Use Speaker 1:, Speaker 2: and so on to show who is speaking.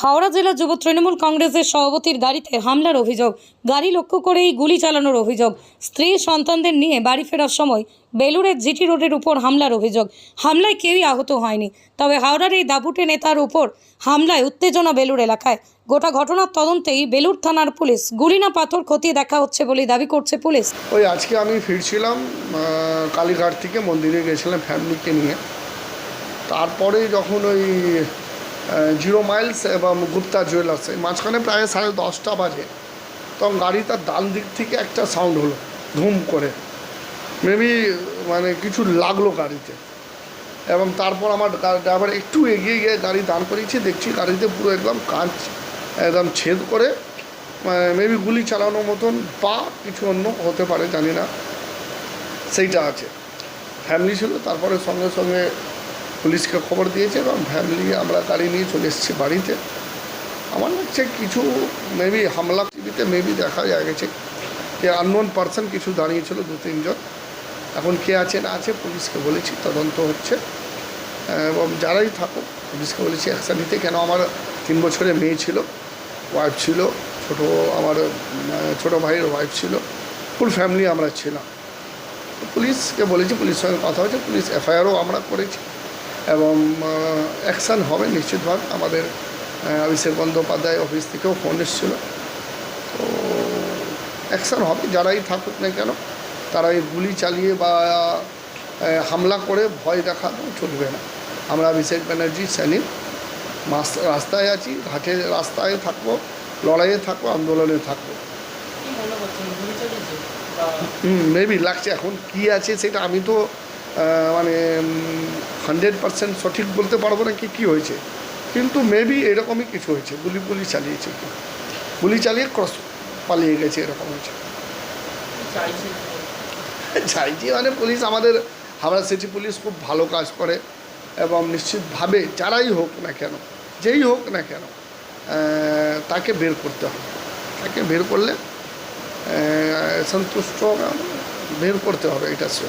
Speaker 1: হাওড়া জেলা যুব তৃণমূল কংগ্রেসের সভাপতির গাড়িতে হামলার অভিযোগ। গাড়ি লক্ষ্য করেই গুলি চালানোর অভিযোগ। স্ত্রী সন্তানদের নিয়ে বাড়ি ফেরার সময় বেলুড়ের জিটি রোডের উপর হামলার অভিযোগ। হামলায় কেউই আহত হয়নি। তবে হাওড়ার এই দাপুটে নেতার উপর হামলায় উত্তেজনা বেলুর এলাকায়। গোটা ঘটনার তদন্তেই বেলুর থানার পুলিশ গুলি না পাথর খতিয়ে দেখা হচ্ছে বলে দাবি করছে পুলিশ।
Speaker 2: ওই আজকে আমি ফিরছিলাম কালীঘাট থেকে মন্দিরে গেছিলাম ফ্যামিলিকে নিয়ে। তারপরে যখন ওই জিরো মাইলস এবং গুপ্তা জুয়েলার্স মাঝখানে প্রায় সাড়ে দশটা বাজে। তখন গাড়িটার ডান দিক থেকে একটা সাউন্ড হলো, ধুম করে। মেবি মানে কিছু লাগল গাড়িতে। এবং তারপর আমার ড্রাইভার একটু এগিয়ে গিয়ে গাড়ি দাঁড় করিয়েছি, দেখছি গাড়িতে পুরো একদম কাঁচ, একদম ছেদ করে মেবি গুলি চালানোর মতন বা কিছু অন্য হতে পারে, জানি না। সেইটা আছে। ফ্যামিলি ছিল, তারপরে সঙ্গে সঙ্গে পুলিশকে খবর দিয়েছে এবং ফ্যামিলি আমরা গাড়ি নিয়ে চলে এসেছি বাড়িতে। আমার লাগছে কিছু মেবি হামলা টিভিতে মেবি দেখা যায় গেছে। যে আননোন পার্সন কিছু দাঁড়িয়েছিল দু তিনজন এখন কে আছে, না আছে পুলিশকে বলেছি, তদন্ত হচ্ছে। এবং যারাই থাকুক, পুলিশকে বলেছি অ্যাকশন নিতে। কেন আমার তিন বছরের মেয়ে ছিল ওয়াইফ ছিল, ছোট আমার ছোট ভাইয়ের ওয়াইফ ছিল ফুল ফ্যামিলি আমরা ছিলাম। পুলিশকে বলেছি, পুলিশের সঙ্গে কথা হয়েছে, পুলিশ এফআইআরও আমরা করেছি। এবং অ্যাকশান হবে নিশ্চিতভাবে। আমাদের অভিষেক বন্দ্যোপাধ্যায় অফিস থেকেও ফোন এসেছিল। তো অ্যাকশান হবে যারাই থাকুক না কেন তারা এই গুলি চালিয়ে বা হামলা করে ভয় দেখানো চলবে না। আমরা অভিষেক ব্যানার্জি মাস রাস্তায় আছি ঘাটে রাস্তায় থাকব লড়াইয়ে থাকব আন্দোলনে থাকব। হুম মেবি লাগছে এখন কি আছে সেটা আমি তো মানে হান্ড্রেড পার্সেন্ট সঠিক বলতে পারব না কি কী হয়েছে। কিন্তু মেবি এরকমই কিছু হয়েছে। গুলি গুলি চালিয়েছে কি গুলি চালিয়ে ক্রস পালিয়ে গেছে এরকম হয়েছে। চাইছি। মানে পুলিশ আমাদের হাওড়া সিটি পুলিশ খুব ভালো কাজ করে এবং নিশ্চিতভাবে যারাই হোক না কেন যেই হোক না কেন তাকে বের করতে হবে। তাকে বের করলে সন্তুষ্ট বের করতে হবে এটা সে